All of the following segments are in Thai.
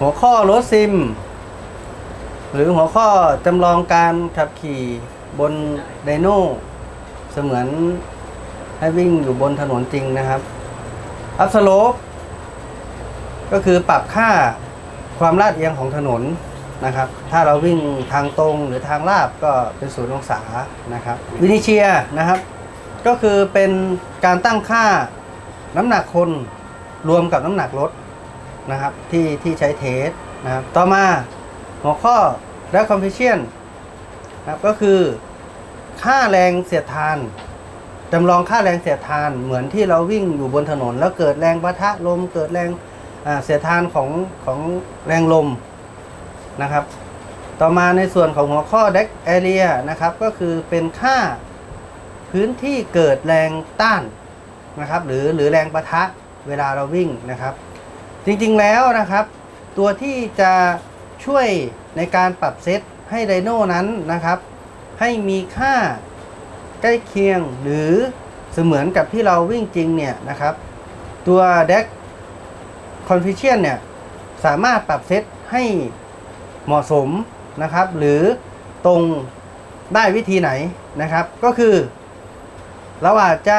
หัวข้อรถซิม หรือหัวข้อจำลองการขับขี่บนไดโน่เสมือนให้วิ่งอยู่บนถนนจริงนะครับ อัพสโลปก็คือปรับค่าความลาดเอียงของถนนนะครับ ถ้าเราวิ่งทางตรงหรือทางลาบก็เป็นศูนย์องศานะครับวินิเชียนะครับ ก็คือเป็นการตั้งค่าน้ำหนักคนรวมกับน้ำหนักรถ นะครับที่ที่ใช้เทสนะครับต่อมาหัวข้อ r e c o m p r e s s i o n นะครับก็คือ ค่าแรงเสียดทานจำลองค่าแรงเสียดทานเหมือนที่เราวิ่งอยู่บนถนน แล้วเกิดแรงปะทะลม เกิดแรงเสียดทานของของแรงลมนะครับ ต่อมาในส่วนของหัวข้อ deck area นะครับ ก็คือเป็นค่าพื้นที่เกิดแรงต้านนะครับ หรือหรือแรงปะทะเวลาเราวิ่งนะครับ จริงๆแล้วนะครับ ตัวที่จะช่วยในการปรับเซตให้ไดโน่นั้นนะครับ ให้มีค่าใกล้เคียงหรือเสมือนกับที่เราวิ่งจริงเนี่ยนะครับ ตัว deck configuration เนี่ยสามารถปรับเซตให้เหมาะสมนะครับ หรือตรงได้วิธีไหนนะครับ ก็คือ เราอาจจะ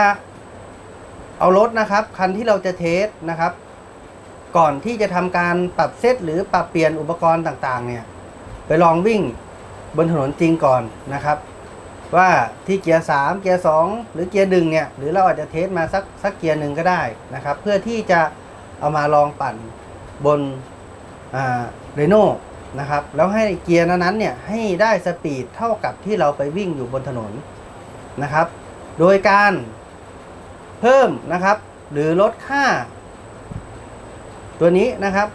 เอารถนะครับ คันที่เราจะเทสนะครับ ก่อนที่จะทำการปรับเซตหรือปรับเปลี่ยนอุปกรณ์ต่างๆ เนี่ย ไปลองวิ่งบนถนนจริงก่อนนะครับ ว่าที่เกียร์ 3 เกียร์ 2 หรือเกียร์ดึงเนี่ย หรือเราอาจจะเทสมาสักสักเกียร์หนึ่งก็ได้นะครับ เพื่อที่จะเอามาลองปั่นบนเรโน่นะครับ แล้วให้เกียร์นั้นๆเนี่ยให้ได้สปีดเท่ากับที่เราไปวิ่งอยู่บนถนนนะครับ โดยการเพิ่มนะครับ หรือลดค่า ตัวนี้นะครับ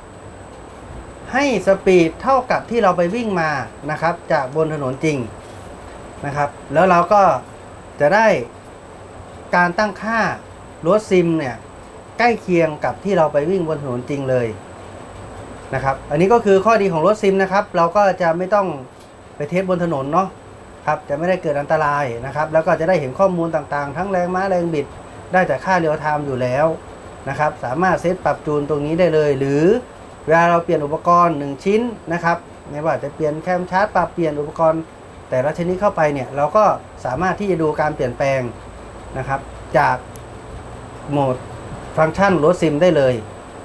ให้สปีดเท่ากับที่เราไปวิ่งมานะครับ จากบนถนนจริงนะครับ แล้วเราก็จะได้การตั้งค่ารถซิมเนี่ยใกล้เคียงกับที่เราไปวิ่งบนถนนจริงเลยนะครับ อันนี้ก็คือข้อดีของรถซิมนะครับ เราก็จะไม่ต้องไปเทสบนถนนเนาะครับจะไม่ได้เกิดอันตรายนะครับ แล้วก็จะได้เห็นข้อมูลต่างๆ ทั้งแรงม้าแรงบิด ได้จากค่าเรียลไทม์อยู่แล้ว นะครับสามารถเซตปรับจูนตรงนี้ได้เลย หรือเวลาเราเปลี่ยนอุปกรณ์ 1 ชิ้นนะครับไม่ว่าจะเปลี่ยนแคมชาร์จปรับเปลี่ยนอุปกรณ์ แต่ละชนิดเข้าไปเนี่ยเราก็สามารถที่จะดูการเปลี่ยนแปลงนะครับ จากโหมดฟังก์ชันรถซิมได้เลย